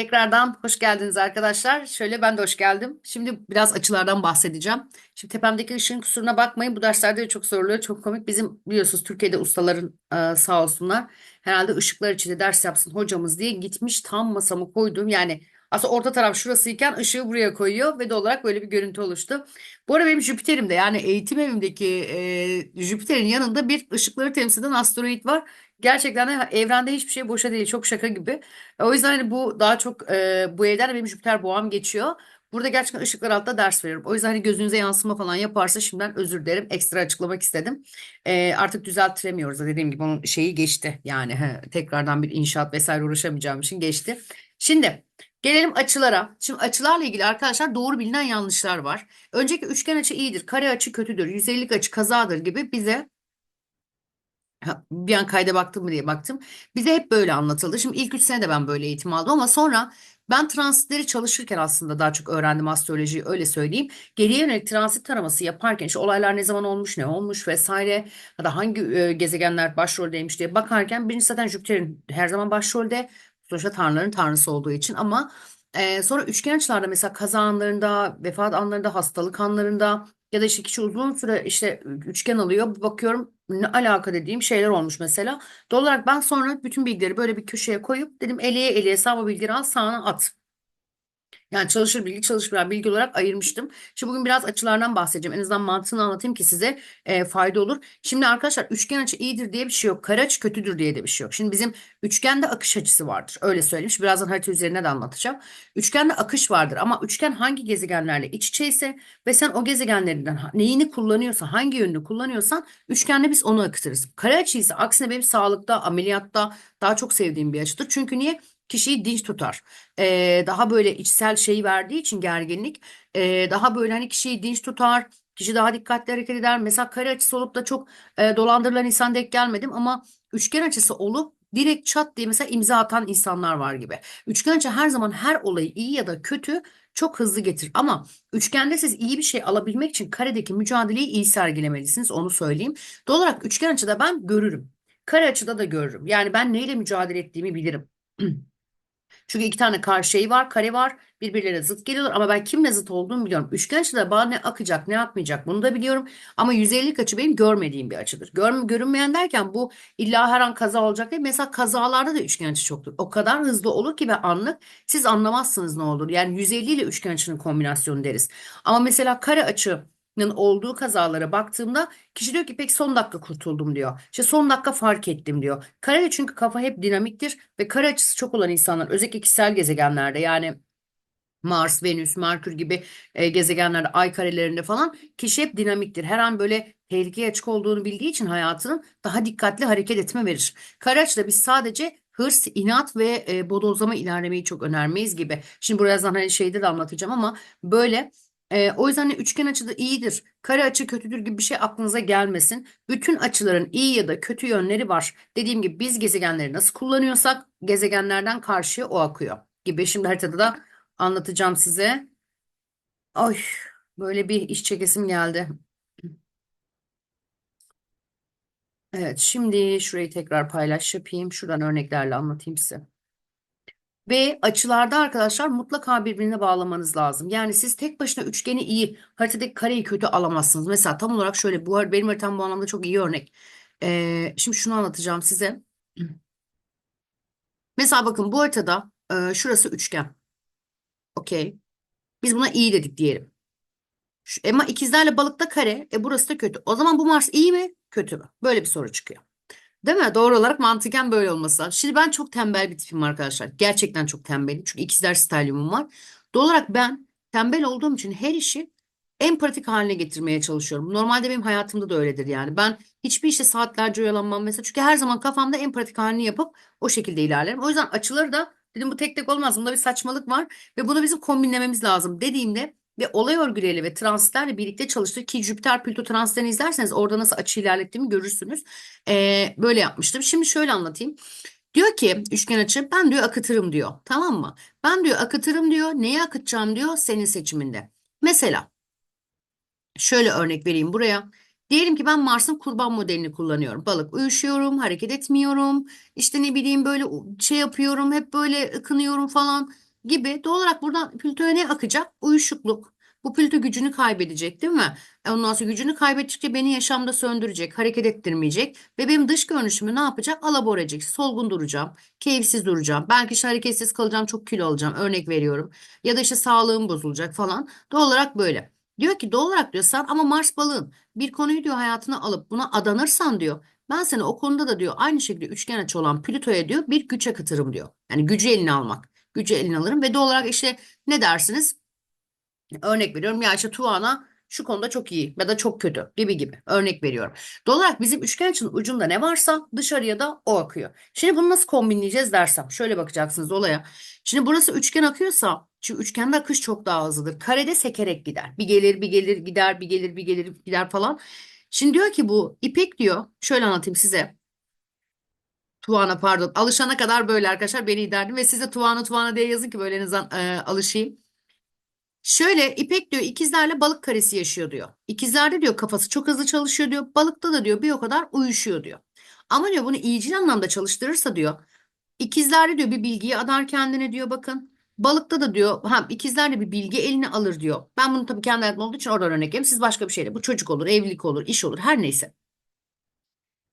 Tekrardan hoş geldiniz arkadaşlar. Şöyle ben de hoş geldim. Şimdi biraz açılardan bahsedeceğim. Şimdi tepemdeki ışığın kusuruna bakmayın. Bu derslerde de çok soruluyor. Çok komik. Bizim biliyorsunuz Türkiye'de ustaların e, sağ olsunlar. Herhalde ışıklar içinde ders yapsın hocamız diye gitmiş tam masamı koydum. Yani aslında orta taraf şurasıyken ışığı buraya koyuyor ve de olarak böyle bir görüntü oluştu. Bu arada benim Jüpiter'imde yani eğitim evimdeki e, Jüpiter'in yanında bir ışıkları temsil eden asteroid var. Gerçekten de evrende hiçbir şey boşa değil. Çok şaka gibi. O yüzden hani bu daha çok e, bu evden de benim Jüpiter boğam geçiyor. Burada gerçekten ışıklar altta ders veriyorum. O yüzden hani gözünüze yansıma falan yaparsa şimdiden özür dilerim. Ekstra açıklamak istedim. E, artık düzelttiremiyoruz. da Dediğim gibi onun şeyi geçti. Yani he, tekrardan bir inşaat vesaire uğraşamayacağım için geçti. Şimdi gelelim açılara. Şimdi açılarla ilgili arkadaşlar doğru bilinen yanlışlar var. Önceki üçgen açı iyidir, kare açı kötüdür, 150'lik açı kazadır gibi bize Bir an kayda baktım mı diye baktım. Bize hep böyle anlatıldı. Şimdi ilk üç sene de ben böyle eğitim aldım ama sonra ben transitleri çalışırken aslında daha çok öğrendim astrolojiyi öyle söyleyeyim. Geriye yönelik transit taraması yaparken işte olaylar ne zaman olmuş, ne olmuş vesaire ya da hangi e, gezegenler başroldeymiş diye bakarken birinci zaten Jüpiter'in her zaman başrolde sonuçta tanrıların tanrısı olduğu için ama e, sonra üçgen açılarda mesela kaza anlarında, vefat anlarında, hastalık anlarında ya da işte kişi uzun süre işte üçgen alıyor. Bakıyorum ne alaka dediğim şeyler olmuş mesela. Doğal olarak ben sonra bütün bilgileri böyle bir köşeye koyup dedim eleye eleye bu bilgileri al sağına at. Yani çalışır bilgi çalışmayan bilgi olarak ayırmıştım. Şimdi bugün biraz açılardan bahsedeceğim. En azından mantığını anlatayım ki size e, fayda olur. Şimdi arkadaşlar üçgen açı iyidir diye bir şey yok. Kare açı kötüdür diye de bir şey yok. Şimdi bizim üçgende akış açısı vardır. Öyle söylemiş. Birazdan harita üzerine de anlatacağım. Üçgende akış vardır ama üçgen hangi gezegenlerle iç içeyse ve sen o gezegenlerinden neyini kullanıyorsan, hangi yönünü kullanıyorsan üçgende biz onu akıtırız. Kare açı ise aksine benim sağlıkta, ameliyatta daha çok sevdiğim bir açıdır. Çünkü niye? Kişiyi dinç tutar. Ee, daha böyle içsel şeyi verdiği için gerginlik ee, daha böyle hani kişiyi dinç tutar. Kişi daha dikkatli hareket eder. Mesela kare açısı olup da çok e, dolandırılan insan denk gelmedim ama üçgen açısı olup direkt çat diye mesela imza atan insanlar var gibi. Üçgen açı her zaman her olayı iyi ya da kötü çok hızlı getirir. Ama üçgende siz iyi bir şey alabilmek için karedeki mücadeleyi iyi sergilemelisiniz onu söyleyeyim. Doğal olarak üçgen açıda ben görürüm. Kare açıda da görürüm. Yani ben neyle mücadele ettiğimi bilirim. Çünkü iki tane karşı şey var, kare var. Birbirlerine zıt geliyorlar ama ben kimle zıt olduğumu biliyorum. Üçgen açıda bana ne akacak, ne akmayacak bunu da biliyorum. Ama 150'lik açı benim görmediğim bir açıdır. Gör, görünmeyen derken bu illa her an kaza olacak değil. Mesela kazalarda da üçgen açı çoktur. O kadar hızlı olur ki ve anlık siz anlamazsınız ne olur. Yani 150 ile üçgen açının kombinasyonu deriz. Ama mesela kare açı olduğu kazalara baktığımda kişi diyor ki pek son dakika kurtuldum diyor. İşte son dakika fark ettim diyor. Kare çünkü kafa hep dinamiktir ve kare açısı çok olan insanlar özellikle kişisel gezegenlerde yani Mars, Venüs, Merkür gibi e, gezegenlerde, ay karelerinde falan kişi hep dinamiktir. Her an böyle tehlikeye açık olduğunu bildiği için hayatının daha dikkatli hareket etme verir. Kare açıda biz sadece hırs, inat ve e, bodozlama ilerlemeyi çok önermeyiz gibi. Şimdi birazdan hani şeyde de anlatacağım ama böyle ee, o yüzden hani üçgen açı da iyidir, kare açı kötüdür gibi bir şey aklınıza gelmesin. Bütün açıların iyi ya da kötü yönleri var. Dediğim gibi biz gezegenleri nasıl kullanıyorsak gezegenlerden karşıya o akıyor gibi. Şimdi haritada da anlatacağım size. Ay böyle bir iş çekesim geldi. Evet şimdi şurayı tekrar paylaş yapayım. Şuradan örneklerle anlatayım size. Ve açılarda arkadaşlar mutlaka birbirine bağlamanız lazım. Yani siz tek başına üçgeni iyi, haritadaki kareyi kötü alamazsınız. Mesela tam olarak şöyle, bu benim haritam bu anlamda çok iyi örnek. Ee, şimdi şunu anlatacağım size. Mesela bakın bu haritada e, şurası üçgen. Okey. Biz buna iyi dedik diyelim. Şu, ama ikizlerle balıkta kare, e burası da kötü. O zaman bu Mars iyi mi, kötü mü? Böyle bir soru çıkıyor. Değil mi? Doğru olarak mantıken böyle olması lazım. Şimdi ben çok tembel bir tipim arkadaşlar. Gerçekten çok tembelim. Çünkü ikizler stelyumum var. Doğal olarak ben tembel olduğum için her işi en pratik haline getirmeye çalışıyorum. Normalde benim hayatımda da öyledir yani. Ben hiçbir işte saatlerce oyalanmam mesela. Çünkü her zaman kafamda en pratik halini yapıp o şekilde ilerlerim. O yüzden açıları da dedim bu tek tek olmaz. Bunda bir saçmalık var ve bunu bizim kombinlememiz lazım dediğimde ve olay örgüleriyle ve transitlerle birlikte çalıştır ki Jüpiter Plüto transitlerini izlerseniz orada nasıl açı ilerlettiğimi görürsünüz. Ee, böyle yapmıştım. Şimdi şöyle anlatayım. Diyor ki üçgen açı ben diyor akıtırım diyor. Tamam mı? Ben diyor akıtırım diyor. Neyi akıtacağım diyor senin seçiminde. Mesela şöyle örnek vereyim buraya. Diyelim ki ben Mars'ın kurban modelini kullanıyorum. Balık uyuşuyorum, hareket etmiyorum. İşte ne bileyim böyle şey yapıyorum, hep böyle ıkınıyorum falan. Gibi doğal olarak buradan Plüto'ya ne akacak? Uyuşukluk. Bu Plüto gücünü kaybedecek değil mi? Ondan sonra gücünü kaybettikçe beni yaşamda söndürecek, hareket ettirmeyecek ve benim dış görünüşümü ne yapacak? Edecek. Solgun duracağım, keyifsiz duracağım. Belki işte hareketsiz kalacağım, çok kilo alacağım. Örnek veriyorum. Ya da işte sağlığım bozulacak falan. Doğal olarak böyle. Diyor ki doğal olarak diyor sen ama Mars balığın bir konuyu diyor hayatına alıp buna adanırsan diyor ben seni o konuda da diyor aynı şekilde üçgen açı olan Plüto'ya diyor bir güç akıtırım diyor. Yani gücü eline almak. Gücü eline alırım ve doğal olarak işte ne dersiniz? Örnek veriyorum ya işte Tuana şu konuda çok iyi ya da çok kötü gibi gibi örnek veriyorum. Doğal olarak bizim üçgen açının ucunda ne varsa dışarıya da o akıyor. Şimdi bunu nasıl kombinleyeceğiz dersem şöyle bakacaksınız olaya. Şimdi burası üçgen akıyorsa çünkü üçgende akış çok daha hızlıdır. Karede sekerek gider. Bir gelir bir gelir gider bir gelir bir gelir gider falan. Şimdi diyor ki bu İpek diyor şöyle anlatayım size. Tuana pardon alışana kadar böyle arkadaşlar beni iderdim ve size Tuana Tuana diye yazın ki böyle en azından e, alışayım. Şöyle İpek diyor ikizlerle balık karesi yaşıyor diyor. İkizlerde diyor kafası çok hızlı çalışıyor diyor. Balıkta da diyor bir o kadar uyuşuyor diyor. Ama diyor bunu iyicil anlamda çalıştırırsa diyor. İkizlerde diyor bir bilgiyi adar kendine diyor bakın. Balıkta da diyor ha ikizler bir bilgi eline alır diyor. Ben bunu tabii kendi hayatım olduğu için oradan örnek vereyim. Siz başka bir şeyle bu çocuk olur, evlilik olur, iş olur her neyse.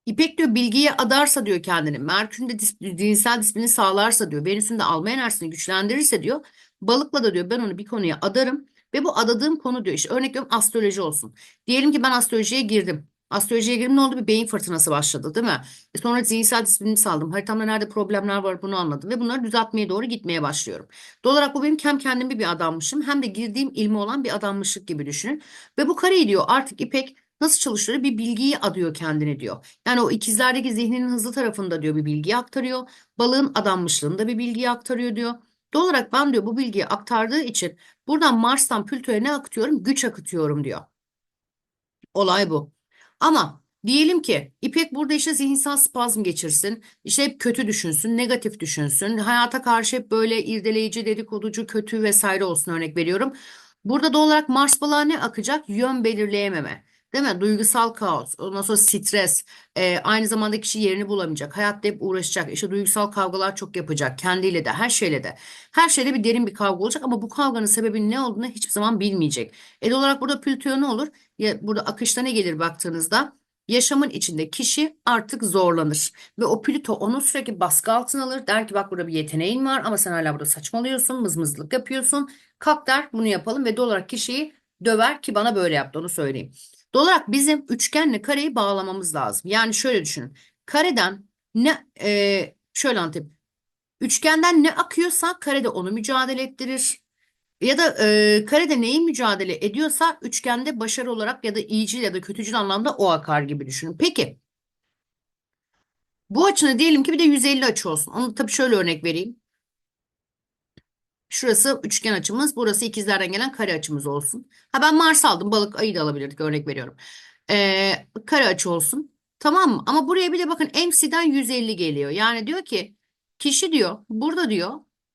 İpek diyor bilgiye adarsa diyor kendini. Merkür'ün de dis- zihinsel disiplini sağlarsa diyor. Venüs'ün de alma enerjisini güçlendirirse diyor. Balıkla da diyor ben onu bir konuya adarım. Ve bu adadığım konu diyor işte örnek veriyorum astroloji olsun. Diyelim ki ben astrolojiye girdim. Astrolojiye girdim ne oldu? Bir beyin fırtınası başladı değil mi? E sonra zihinsel disiplinimi saldım. Haritamda nerede problemler var bunu anladım. Ve bunları düzeltmeye doğru gitmeye başlıyorum. Doğal olarak bu benim hem kendimi bir adammışım hem de girdiğim ilmi olan bir adammışlık gibi düşünün. Ve bu kareyi diyor artık İpek Nasıl çalışıyor? Bir bilgiyi adıyor kendine diyor. Yani o ikizlerdeki zihninin hızlı tarafında diyor bir bilgiyi aktarıyor. Balığın adanmışlığında bir bilgiyi aktarıyor diyor. Doğal olarak ben diyor bu bilgiyi aktardığı için buradan Mars'tan Plüto'ya ne akıtıyorum? Güç akıtıyorum diyor. Olay bu. Ama diyelim ki İpek burada işte zihinsel spazm geçirsin. İşte hep kötü düşünsün, negatif düşünsün. Hayata karşı hep böyle irdeleyici, dedikoducu, kötü vesaire olsun örnek veriyorum. Burada doğal olarak Mars balığa ne akacak? Yön belirleyememe. Değil mi? Duygusal kaos, ondan sonra stres, e, aynı zamanda kişi yerini bulamayacak, hayatta hep uğraşacak, işte duygusal kavgalar çok yapacak, kendiyle de, her şeyle de. Her şeyde bir derin bir kavga olacak ama bu kavganın sebebinin ne olduğunu hiçbir zaman bilmeyecek. El olarak burada Plüto ne olur? Ya, burada akışta ne gelir baktığınızda? Yaşamın içinde kişi artık zorlanır ve o Plüto onu sürekli baskı altına alır. Der ki bak burada bir yeteneğin var ama sen hala burada saçmalıyorsun, mızmızlık yapıyorsun. Kalk der bunu yapalım ve doğal olarak kişiyi döver ki bana böyle yaptı onu söyleyeyim. Doğal olarak bizim üçgenle kareyi bağlamamız lazım. Yani şöyle düşünün. Kareden ne e, şöyle anlatayım. Üçgenden ne akıyorsa karede onu mücadele ettirir. Ya da e, karede neyi mücadele ediyorsa üçgende başarı olarak ya da iyicil ya da kötücül anlamda o akar gibi düşünün. Peki bu açını diyelim ki bir de 150 açı olsun. Onu tabii şöyle örnek vereyim. Şurası üçgen açımız, burası ikizlerden gelen kare açımız olsun. Ha ben Mars aldım, balık ayı da alabilirdik örnek veriyorum. Ee, kare açı olsun. Tamam mı? Ama buraya bir de bakın MC'den 150 geliyor. Yani diyor ki kişi diyor burada diyor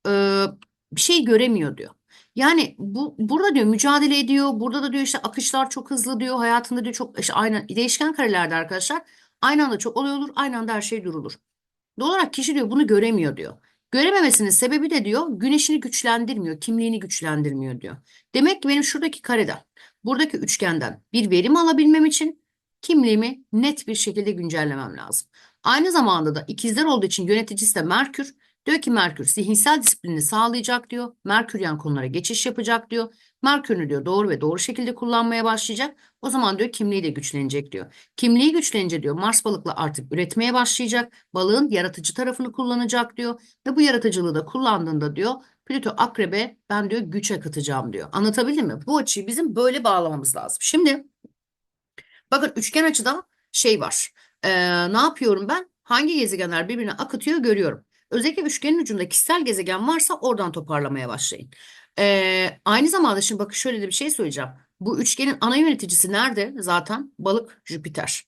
e, bir şey göremiyor diyor. Yani bu burada diyor mücadele ediyor. Burada da diyor işte akışlar çok hızlı diyor. Hayatında diyor çok işte aynen değişken karelerde arkadaşlar aynı anda çok olay olur, aynı anda her şey durulur. Doğal olarak kişi diyor bunu göremiyor diyor. Görememesinin sebebi de diyor güneşini güçlendirmiyor, kimliğini güçlendirmiyor diyor. Demek ki benim şuradaki kareden, buradaki üçgenden bir verim alabilmem için kimliğimi net bir şekilde güncellemem lazım. Aynı zamanda da ikizler olduğu için yöneticisi de Merkür. Diyor ki Merkür zihinsel disiplini sağlayacak diyor. Merküryen konulara geçiş yapacak diyor. Merkür'ünü diyor doğru ve doğru şekilde kullanmaya başlayacak. O zaman diyor kimliği de güçlenecek diyor. Kimliği güçlenince diyor Mars balıkla artık üretmeye başlayacak. Balığın yaratıcı tarafını kullanacak diyor. Ve bu yaratıcılığı da kullandığında diyor Plüto akrebe ben diyor güç akıtacağım diyor. Anlatabildim mi? Bu açıyı bizim böyle bağlamamız lazım. Şimdi bakın üçgen açıda şey var. Ee, ne yapıyorum ben? Hangi gezegenler birbirine akıtıyor görüyorum. Özellikle üçgenin ucunda kişisel gezegen varsa oradan toparlamaya başlayın. Ee, aynı zamanda şimdi bakın şöyle de bir şey söyleyeceğim. Bu üçgenin ana yöneticisi nerede? Zaten balık Jüpiter.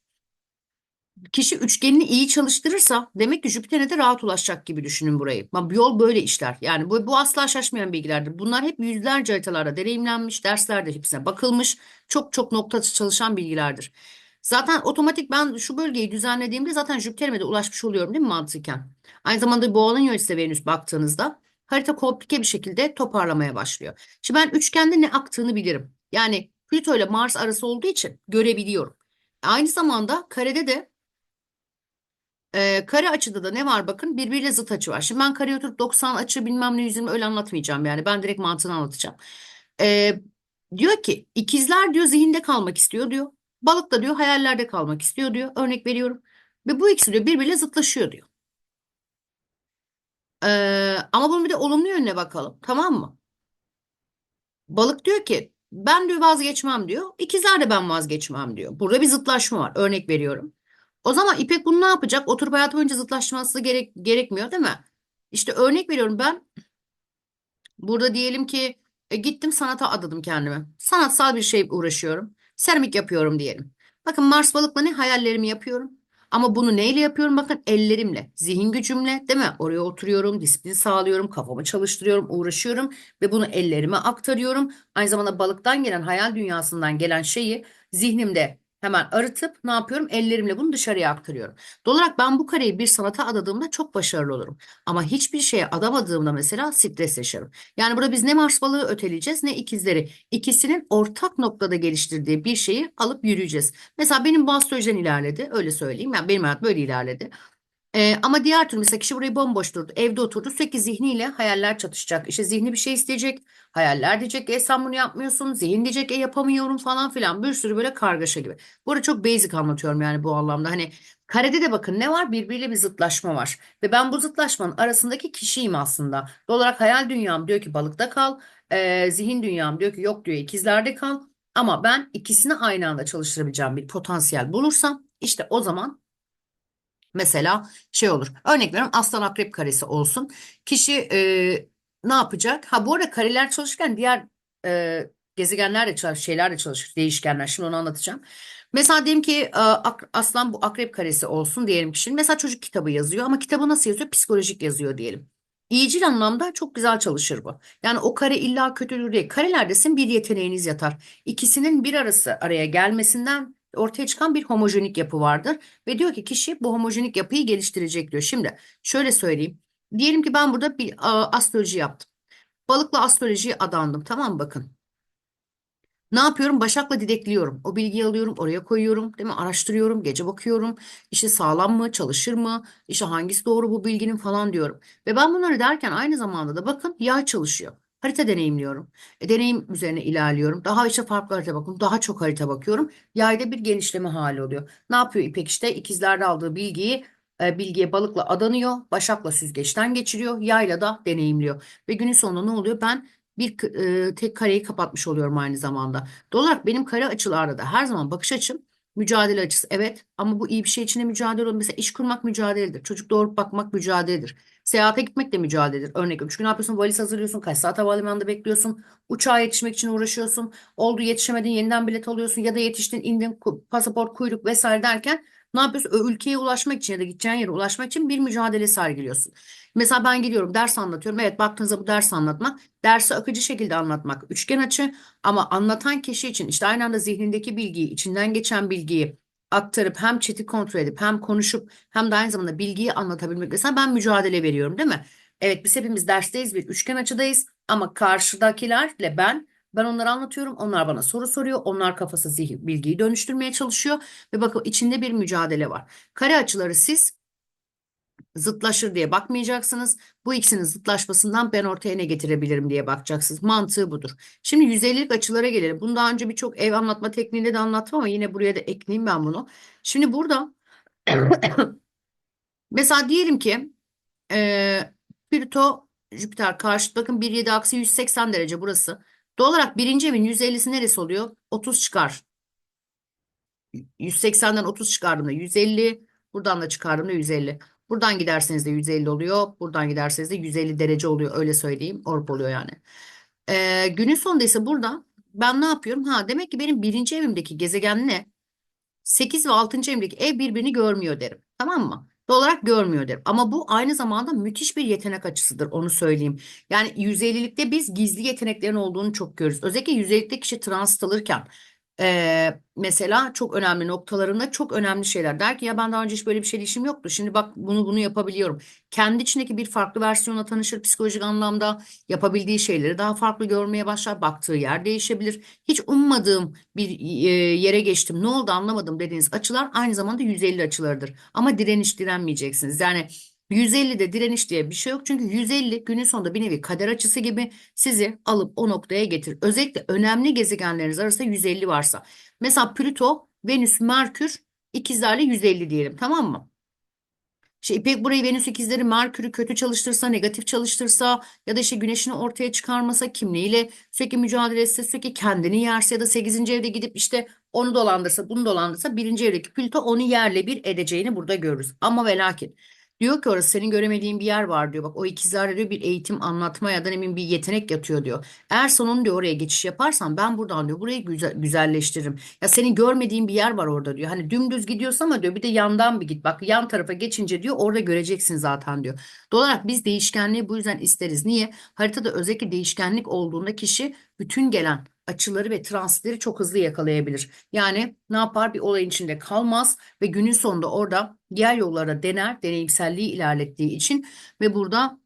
Kişi üçgenini iyi çalıştırırsa demek ki Jüpiter'e de rahat ulaşacak gibi düşünün burayı. Bu yol böyle işler. Yani bu, bu asla şaşmayan bilgilerdir. Bunlar hep yüzlerce haritalarda deneyimlenmiş, derslerde hepsine bakılmış. Çok çok nokta çalışan bilgilerdir. Zaten otomatik ben şu bölgeyi düzenlediğimde zaten Jüpiter'ime de ulaşmış oluyorum değil mi mantıken? Aynı zamanda Boğa'nın yöneticisi Venüs baktığınızda. Harita komplike bir şekilde toparlamaya başlıyor. Şimdi ben üçgende ne aktığını bilirim. Yani Plüto ile Mars arası olduğu için görebiliyorum. Aynı zamanda karede de e, kare açıda da ne var bakın birbiriyle zıt açı var. Şimdi ben kareye oturup 90 açı bilmem ne 120 öyle anlatmayacağım yani. Ben direkt mantığını anlatacağım. E, diyor ki ikizler diyor zihinde kalmak istiyor diyor. Balık da diyor hayallerde kalmak istiyor diyor. Örnek veriyorum. Ve bu ikisi diyor birbiriyle zıtlaşıyor diyor. E, ama bunun bir de olumlu yönüne bakalım tamam mı? Balık diyor ki ben diyor vazgeçmem diyor. İkizler de ben vazgeçmem diyor. Burada bir zıtlaşma var. Örnek veriyorum. O zaman İpek bunu ne yapacak? Oturup hayatı boyunca zıtlaşması gerek, gerekmiyor değil mi? İşte örnek veriyorum ben burada diyelim ki e, gittim sanata adadım kendimi. Sanatsal bir şey uğraşıyorum. Seramik yapıyorum diyelim. Bakın Mars balıkla ne hayallerimi yapıyorum. Ama bunu neyle yapıyorum? Bakın ellerimle, zihin gücümle, değil mi? Oraya oturuyorum, disiplin sağlıyorum, kafamı çalıştırıyorum, uğraşıyorum ve bunu ellerime aktarıyorum. Aynı zamanda balıktan gelen, hayal dünyasından gelen şeyi zihnimde hemen arıtıp ne yapıyorum? Ellerimle bunu dışarıya aktarıyorum. Doğal olarak ben bu kareyi bir sanata adadığımda çok başarılı olurum. Ama hiçbir şeye adamadığımda mesela stres yaşarım. Yani burada biz ne Mars balığı öteleyeceğiz ne ikizleri. İkisinin ortak noktada geliştirdiği bir şeyi alıp yürüyeceğiz. Mesela benim bu astrolojiden ilerledi. Öyle söyleyeyim. Yani benim hayat böyle ilerledi. Ee, ama diğer türlü mesela kişi burayı bomboş durdu. Evde oturdu sürekli zihniyle hayaller çatışacak. İşte zihni bir şey isteyecek. Hayaller diyecek e sen bunu yapmıyorsun. Zihin diyecek e yapamıyorum falan filan. Bir sürü böyle kargaşa gibi. Bu arada çok basic anlatıyorum yani bu anlamda. Hani karede de bakın ne var? Birbiriyle bir zıtlaşma var. Ve ben bu zıtlaşmanın arasındaki kişiyim aslında. Doğal olarak hayal dünyam diyor ki balıkta kal. Ee, zihin dünyam diyor ki yok diyor ikizlerde kal. Ama ben ikisini aynı anda çalıştırabileceğim bir potansiyel bulursam işte o zaman Mesela şey olur. Örnek veriyorum aslan akrep karesi olsun. Kişi e, ne yapacak? Ha bu arada kareler çalışırken diğer e, gezegenler de çalışır, şeyler de çalışır, değişkenler. Şimdi onu anlatacağım. Mesela diyelim ki e, aslan bu akrep karesi olsun diyelim ki şimdi. Mesela çocuk kitabı yazıyor ama kitabı nasıl yazıyor? Psikolojik yazıyor diyelim. İyicil anlamda çok güzel çalışır bu. Yani o kare illa kötüdür değil. Karelerdesin bir yeteneğiniz yatar. İkisinin bir arası araya gelmesinden ortaya çıkan bir homojenik yapı vardır. Ve diyor ki kişi bu homojenik yapıyı geliştirecek diyor. Şimdi şöyle söyleyeyim. Diyelim ki ben burada bir a, astroloji yaptım. Balıkla astrolojiye adandım. Tamam? Bakın. Ne yapıyorum? Başak'la didekliyorum. O bilgiyi alıyorum, oraya koyuyorum, değil mi? Araştırıyorum, gece bakıyorum. İşte sağlam mı, çalışır mı? İşte hangisi doğru bu bilginin falan diyorum. Ve ben bunları derken aynı zamanda da bakın yay çalışıyor. Harita deneyimliyorum. E, deneyim üzerine ilerliyorum. Daha işte farklı harita bakıyorum. Daha çok harita bakıyorum. Yayda bir genişleme hali oluyor. Ne yapıyor İpek işte? İkizlerde aldığı bilgiyi e, bilgiye balıkla adanıyor. Başakla süzgeçten geçiriyor. Yayla da deneyimliyor. Ve günün sonunda ne oluyor? Ben bir e, tek kareyi kapatmış oluyorum aynı zamanda. Doğal olarak benim kare açılarda da her zaman bakış açım mücadele açısı. Evet ama bu iyi bir şey için de mücadele olur. Mesela iş kurmak mücadeledir. Çocuk doğurup bakmak mücadeledir. Seyahate gitmek de mücadeledir. Örnek veriyorum. Çünkü ne yapıyorsun? Valiz hazırlıyorsun. Kaç saat havalimanında bekliyorsun. Uçağa yetişmek için uğraşıyorsun. Oldu yetişemedin yeniden bilet alıyorsun. Ya da yetiştin indin pasaport kuyruk vesaire derken ne yapıyorsun? O ülkeye ulaşmak için ya da gideceğin yere ulaşmak için bir mücadele sergiliyorsun. Mesela ben gidiyorum ders anlatıyorum. Evet baktığınızda bu ders anlatmak. Dersi akıcı şekilde anlatmak. Üçgen açı ama anlatan kişi için işte aynı anda zihnindeki bilgiyi, içinden geçen bilgiyi aktarıp hem chat'i kontrol edip hem konuşup hem de aynı zamanda bilgiyi anlatabilmek. Mesela ben mücadele veriyorum değil mi? Evet biz hepimiz dersteyiz bir üçgen açıdayız ama karşıdakilerle ben ben onları anlatıyorum. Onlar bana soru soruyor. Onlar kafası zihin, bilgiyi dönüştürmeye çalışıyor. Ve bakın içinde bir mücadele var. Kare açıları siz zıtlaşır diye bakmayacaksınız. Bu ikisinin zıtlaşmasından ben ortaya ne getirebilirim diye bakacaksınız. Mantığı budur. Şimdi 150'lik açılara gelelim. Bunu daha önce birçok ev anlatma tekniğinde de anlattım ama yine buraya da ekleyeyim ben bunu. Şimdi burada mesela diyelim ki e, Plüto Jüpiter karşıt bakın 1,7 aksi 180 derece burası. Doğal olarak birinci evin 150'si neresi oluyor? 30 çıkar. 180'den 30 çıkardığımda 150. Buradan da çıkardığımda 150. Buradan giderseniz de 150 oluyor. Buradan giderseniz de 150 derece oluyor. Öyle söyleyeyim. Orp oluyor yani. Ee, günün sonunda ise burada ben ne yapıyorum? Ha demek ki benim birinci evimdeki gezegen ne? 8 ve 6. evimdeki ev birbirini görmüyor derim. Tamam mı? Doğal olarak görmüyor derim. Ama bu aynı zamanda müthiş bir yetenek açısıdır. Onu söyleyeyim. Yani 150'likte biz gizli yeteneklerin olduğunu çok görürüz. Özellikle 150'likte kişi transit alırken Ee, mesela çok önemli noktalarında çok önemli şeyler. Der ki ya ben daha önce hiç böyle bir şeyle işim yoktu. Şimdi bak bunu bunu yapabiliyorum. Kendi içindeki bir farklı versiyonla tanışır psikolojik anlamda yapabildiği şeyleri daha farklı görmeye başlar. Baktığı yer değişebilir. Hiç ummadığım bir e, yere geçtim. Ne oldu anlamadım dediğiniz açılar aynı zamanda 150 açılarıdır. Ama direniş direnmeyeceksiniz. Yani 150'de direniş diye bir şey yok. Çünkü 150 günün sonunda bir nevi kader açısı gibi sizi alıp o noktaya getirir. Özellikle önemli gezegenleriniz arasında 150 varsa. Mesela Plüto, Venüs, Merkür ikizlerle 150 diyelim tamam mı? İşte İpek burayı Venüs ikizleri Merkür'ü kötü çalıştırsa, negatif çalıştırsa ya da işte güneşini ortaya çıkarmasa, kimliğiyle sürekli mücadele etse, sürekli kendini yerse ya da 8. evde gidip işte onu dolandırsa, bunu dolandırsa birinci evdeki Plüto onu yerle bir edeceğini burada görürüz. Ama ve lakin diyor ki orası senin göremediğin bir yer var diyor. Bak o ikizlerde diyor bir eğitim, anlatma ya da bileyim bir yetenek yatıyor diyor. Eğer sonunu diyor oraya geçiş yaparsan ben buradan diyor burayı güzel, güzelleştiririm. Ya senin görmediğin bir yer var orada diyor. Hani dümdüz gidiyorsun ama diyor bir de yandan bir git. Bak yan tarafa geçince diyor orada göreceksin zaten diyor. Doğal olarak biz değişkenliği bu yüzden isteriz. Niye? Haritada özellikle değişkenlik olduğunda kişi bütün gelen açıları ve transitleri çok hızlı yakalayabilir. Yani ne yapar? Bir olayın içinde kalmaz ve günün sonunda orada diğer yollara dener, deneyimselliği ilerlettiği için ve burada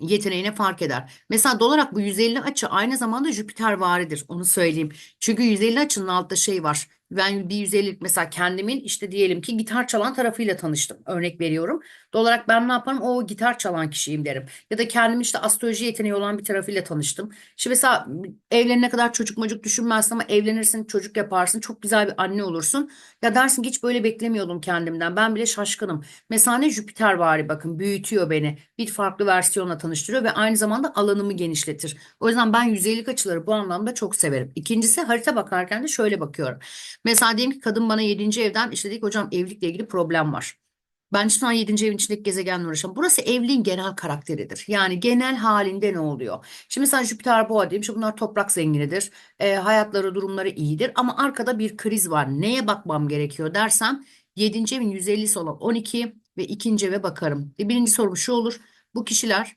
yeteneğine fark eder. Mesela dolarak bu 150 açı aynı zamanda Jüpiter varidir. Onu söyleyeyim. Çünkü 150 açının altta şey var. Ben bir 150'lik mesela kendimin işte diyelim ki gitar çalan tarafıyla tanıştım. Örnek veriyorum. Dolarak ben ne yaparım? O gitar çalan kişiyim derim. Ya da kendim işte astroloji yeteneği olan bir tarafıyla tanıştım. Şimdi mesela evlenene kadar çocuk mocuk düşünmezsin ama evlenirsin, çocuk yaparsın, çok güzel bir anne olursun. Ya dersin ki hiç böyle beklemiyordum kendimden. Ben bile şaşkınım. Mesela ne Jüpiter vari bakın büyütüyor beni. Bir farklı versiyonla tanıştırıyor ve aynı zamanda alanımı genişletir. O yüzden ben yüzeylik açıları bu anlamda çok severim. İkincisi harita bakarken de şöyle bakıyorum. Mesela diyelim ki kadın bana 7. evden işte dedik hocam evlilikle ilgili problem var. Ben şu an 7. evin içindeki gezegenle uğraşıyorum. Burası evliliğin genel karakteridir. Yani genel halinde ne oluyor? Şimdi mesela Jüpiter Boğa diyeyim. Şimdi bunlar toprak zenginidir. E, hayatları, durumları iyidir. Ama arkada bir kriz var. Neye bakmam gerekiyor dersem 7. evin 150'si olan 12 ve 2. eve bakarım. E, birinci sorum şu olur. Bu kişiler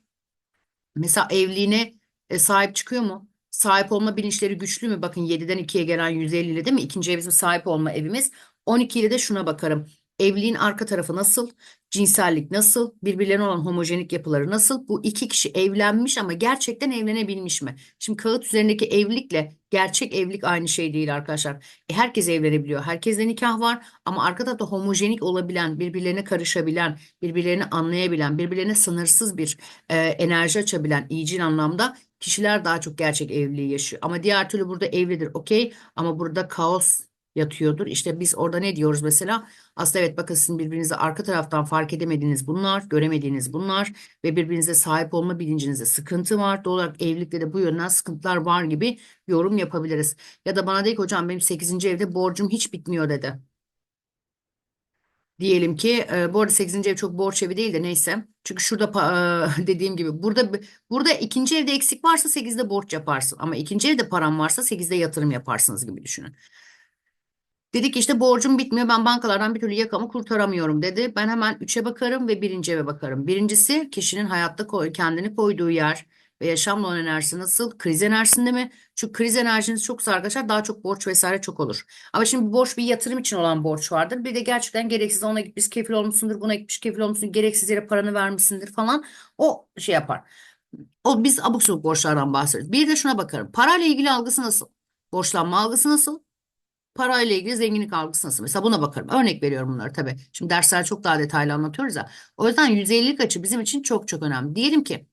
mesela evliliğine e, sahip çıkıyor mu? Sahip olma bilinçleri güçlü mü? Bakın 7'den 2'ye gelen 150 ile değil mi? İkinci ev bizim sahip olma evimiz. 12 ile de şuna bakarım. Evliliğin arka tarafı nasıl? Cinsellik nasıl? Birbirlerine olan homojenik yapıları nasıl? Bu iki kişi evlenmiş ama gerçekten evlenebilmiş mi? Şimdi kağıt üzerindeki evlilikle gerçek evlilik aynı şey değil arkadaşlar. E, herkes evlenebiliyor. Herkeste nikah var ama arka tarafta homojenik olabilen, birbirlerine karışabilen, birbirlerini anlayabilen, birbirlerine sınırsız bir e, enerji açabilen, iyicil anlamda kişiler daha çok gerçek evliliği yaşıyor. Ama diğer türlü burada evlidir, okey. Ama burada kaos yatıyordur. İşte biz orada ne diyoruz mesela? Aslında evet bakın sizin birbirinizi arka taraftan fark edemediğiniz bunlar, göremediğiniz bunlar ve birbirinize sahip olma bilincinizde sıkıntı var. Doğal olarak evlilikte de bu yönden sıkıntılar var gibi yorum yapabiliriz. Ya da bana de hocam benim 8. evde borcum hiç bitmiyor dedi. Diyelim ki e, bu arada 8. ev çok borç evi değil de neyse. Çünkü şurada e, dediğim gibi burada burada ikinci evde eksik varsa 8'de borç yaparsın. Ama ikinci evde param varsa 8'de yatırım yaparsınız gibi düşünün. Dedi ki işte borcum bitmiyor ben bankalardan bir türlü yakamı kurtaramıyorum dedi. Ben hemen üçe bakarım ve birinci eve bakarım. Birincisi kişinin hayatta koy, kendini koyduğu yer ve yaşamla olan enerjisi nasıl? Kriz enerjisinde mi? Çünkü kriz enerjiniz çoksa arkadaşlar daha çok borç vesaire çok olur. Ama şimdi borç bir yatırım için olan borç vardır. Bir de gerçekten gereksiz ona gitmiş kefil olmuşsundur, buna gitmiş kefil olmuşsun, gereksiz yere paranı vermişsindir falan. O şey yapar. O biz abuk borçlardan bahsediyoruz. Bir de şuna bakarım. Parayla ilgili algısı nasıl? Borçlanma algısı nasıl? Parayla ilgili zenginlik algısı nasıl? Mesela buna bakarım. Örnek veriyorum bunları tabii. Şimdi dersler çok daha detaylı anlatıyoruz ya. O yüzden 150'lik açı bizim için çok çok önemli. Diyelim ki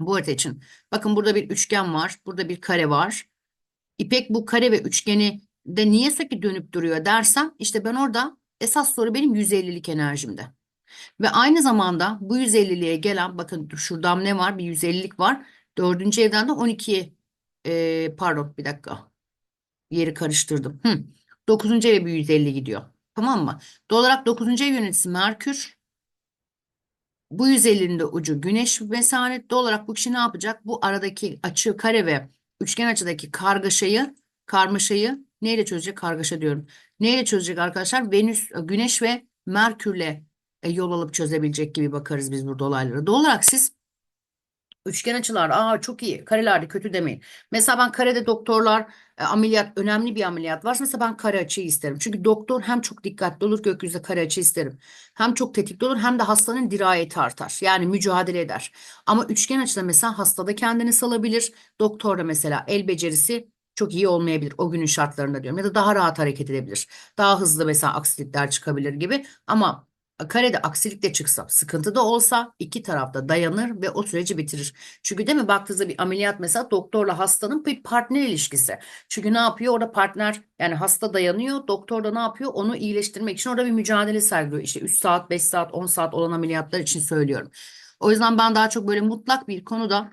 bu harita için. Bakın burada bir üçgen var. Burada bir kare var. İpek bu kare ve üçgeni de niye sürekli dönüp duruyor dersem işte ben orada esas soru benim 150'lik enerjimde. Ve aynı zamanda bu 150'liğe gelen bakın şuradan ne var? Bir 150'lik var. Dördüncü evden de 12 e, pardon bir dakika yeri karıştırdım. Hı. 9. eve bir 150 gidiyor. Tamam mı? Doğal olarak 9. ev yöneticisi Merkür. Bu 150'nin de ucu Güneş vesaire. Doğal olarak bu kişi ne yapacak? Bu aradaki açı, kare ve üçgen açıdaki kargaşayı, karmaşayı neyle çözecek? Kargaşa diyorum. Neyle çözecek arkadaşlar? Venüs, Güneş ve Merkürle e, yol alıp çözebilecek gibi bakarız biz burada olaylara. Doğal olarak siz Üçgen açılar, aa çok iyi. Karelerde kötü demeyin. Mesela ben karede doktorlar e, ameliyat önemli bir ameliyat varsa mesela ben kare açıyı isterim. Çünkü doktor hem çok dikkatli olur gökyüzünde kare açı isterim. Hem çok tetikte olur hem de hastanın dirayeti artar. Yani mücadele eder. Ama üçgen açıda mesela hastada kendini salabilir. Doktor da mesela el becerisi çok iyi olmayabilir o günün şartlarında diyorum. Ya da daha rahat hareket edebilir. Daha hızlı mesela aksilikler çıkabilir gibi. Ama Karede aksilik de çıksa, sıkıntı da olsa iki tarafta dayanır ve o süreci bitirir. Çünkü değil mi baktığınızda bir ameliyat mesela doktorla hastanın bir partner ilişkisi. Çünkü ne yapıyor? Orada partner yani hasta dayanıyor. Doktor da ne yapıyor? Onu iyileştirmek için orada bir mücadele sergiliyor. İşte 3 saat, 5 saat, 10 saat olan ameliyatlar için söylüyorum. O yüzden ben daha çok böyle mutlak bir konuda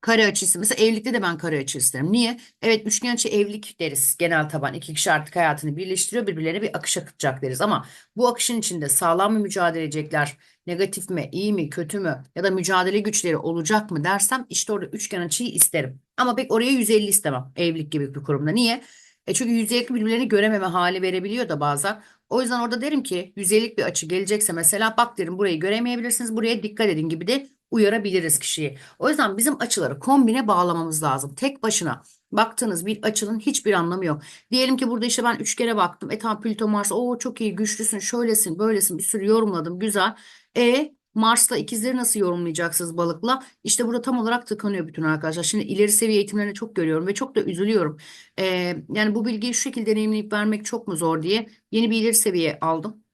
Kare açısı. Mesela evlilikte de ben kare açı isterim. Niye? Evet üçgen açı evlilik deriz. Genel taban. İki kişi artık hayatını birleştiriyor. Birbirlerine bir akış akıtacak deriz. Ama bu akışın içinde sağlam mı mücadele edecekler? Negatif mi? iyi mi? Kötü mü? Ya da mücadele güçleri olacak mı dersem işte orada üçgen açıyı isterim. Ama pek oraya 150 istemem. Evlilik gibi bir kurumda. Niye? E çünkü yüzeylik birbirlerini görememe hali verebiliyor da bazen. O yüzden orada derim ki yüzeylik bir açı gelecekse mesela bak derim burayı göremeyebilirsiniz. Buraya dikkat edin gibi de uyarabiliriz kişiyi. O yüzden bizim açıları kombine bağlamamız lazım. Tek başına baktığınız bir açının hiçbir anlamı yok. Diyelim ki burada işte ben üçgene baktım. E tamam Plüto Mars o çok iyi güçlüsün şöylesin böylesin bir sürü yorumladım güzel. E Mars'la ikizleri nasıl yorumlayacaksınız balıkla? İşte burada tam olarak tıkanıyor bütün arkadaşlar. Şimdi ileri seviye eğitimlerini çok görüyorum ve çok da üzülüyorum. Ee, yani bu bilgiyi şu şekilde deneyimleyip vermek çok mu zor diye yeni bir ileri seviye aldım.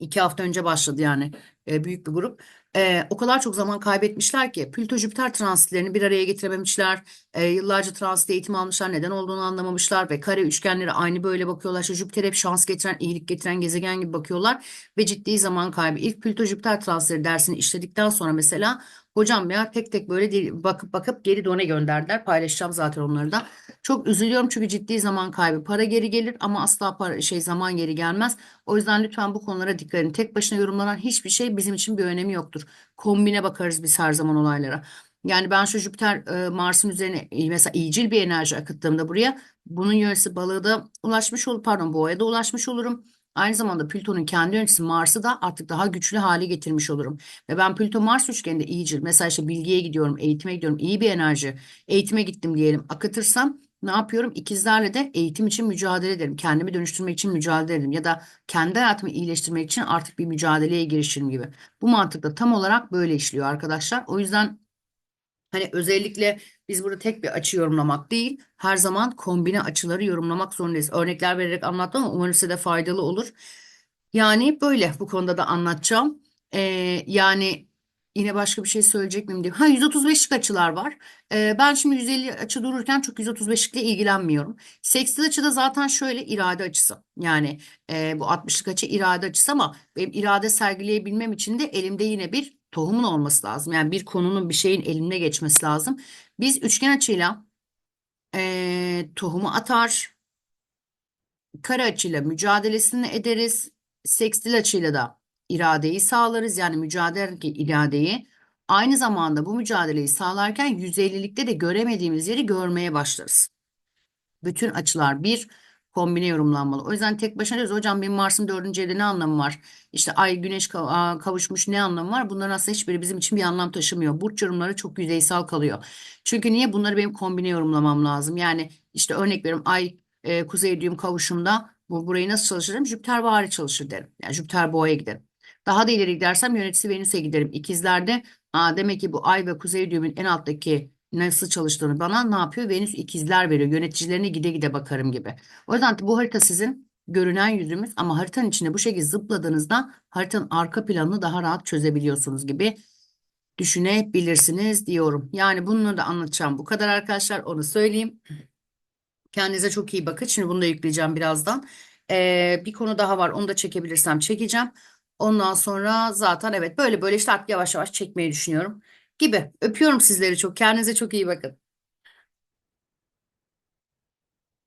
İki hafta önce başladı yani e, büyük bir grup. E, o kadar çok zaman kaybetmişler ki Plüto Jüpiter transitlerini bir araya getirememişler. E, yıllarca transit eğitim almışlar neden olduğunu anlamamışlar ve kare üçgenleri aynı böyle bakıyorlar. İşte Jüpiter hep şans getiren, iyilik getiren gezegen gibi bakıyorlar ve ciddi zaman kaybı. İlk Plüto Jüpiter transitleri dersini işledikten sonra mesela Hocam ya tek tek böyle değil, bakıp bakıp geri döne gönderdiler. Paylaşacağım zaten onları da. Çok üzülüyorum çünkü ciddi zaman kaybı. Para geri gelir ama asla para şey zaman geri gelmez. O yüzden lütfen bu konulara dikkat edin. Tek başına yorumlanan hiçbir şey bizim için bir önemi yoktur. Kombine bakarız biz her zaman olaylara. Yani ben şu Jüpiter e, Mars'ın üzerine e, mesela iyicil bir enerji akıttığımda buraya bunun yönesi balığı da ulaşmış olur pardon boğaya da ulaşmış olurum. Aynı zamanda Plüton'un kendi yöneticisi Mars'ı da artık daha güçlü hale getirmiş olurum. Ve ben Plüto Mars üçgeninde iyicil. Mesela işte bilgiye gidiyorum, eğitime gidiyorum. iyi bir enerji. Eğitime gittim diyelim. Akıtırsam ne yapıyorum? İkizlerle de eğitim için mücadele ederim. Kendimi dönüştürmek için mücadele ederim. Ya da kendi hayatımı iyileştirmek için artık bir mücadeleye girişirim gibi. Bu mantıkla tam olarak böyle işliyor arkadaşlar. O yüzden Hani özellikle biz burada tek bir açı yorumlamak değil, her zaman kombine açıları yorumlamak zorundayız. Örnekler vererek anlattım ama umarım size de faydalı olur. Yani böyle bu konuda da anlatacağım. Ee, yani yine başka bir şey söyleyecek miyim diye. Ha 135'lik açılar var. Ee, ben şimdi 150 açı dururken çok 135'likle ilgilenmiyorum. Seksil açı da zaten şöyle irade açısı. Yani e, bu 60'lık açı irade açısı ama benim irade sergileyebilmem için de elimde yine bir tohumun olması lazım. Yani bir konunun bir şeyin eline geçmesi lazım. Biz üçgen açıyla e, tohumu atar, kare açıyla mücadelesini ederiz. Sekstil açıyla da iradeyi sağlarız. Yani mücadele iradeyi. Aynı zamanda bu mücadeleyi sağlarken 150'likte de göremediğimiz yeri görmeye başlarız. Bütün açılar bir kombine yorumlanmalı. O yüzden tek başına diyoruz hocam benim Mars'ın dördüncü evde ne anlamı var? İşte Ay Güneş kavuşmuş ne anlamı var? Bunların aslında hiçbiri bizim için bir anlam taşımıyor. Burç yorumları çok yüzeysel kalıyor. Çünkü niye? Bunları benim kombine yorumlamam lazım. Yani işte örnek veriyorum Ay e, Kuzey düğüm kavuşumda bu burayı nasıl çalışırım? Jüpiter vari çalışır derim. Yani Jüpiter boğaya giderim. Daha da ileri gidersem yöneticisi Venüs'e giderim. İkizlerde aa, demek ki bu Ay ve Kuzey düğümün en alttaki nasıl çalıştığını bana ne yapıyor? Venüs ikizler veriyor. Yöneticilerine gide gide bakarım gibi. O yüzden bu harita sizin görünen yüzümüz ama haritanın içinde bu şekilde zıpladığınızda haritanın arka planını daha rahat çözebiliyorsunuz gibi düşünebilirsiniz diyorum. Yani bunu da anlatacağım. Bu kadar arkadaşlar onu söyleyeyim. Kendinize çok iyi bakın. Şimdi bunu da yükleyeceğim birazdan. Ee, bir konu daha var. Onu da çekebilirsem çekeceğim. Ondan sonra zaten evet böyle böyle işte artık yavaş yavaş çekmeyi düşünüyorum gibi. Öpüyorum sizleri çok. Kendinize çok iyi bakın.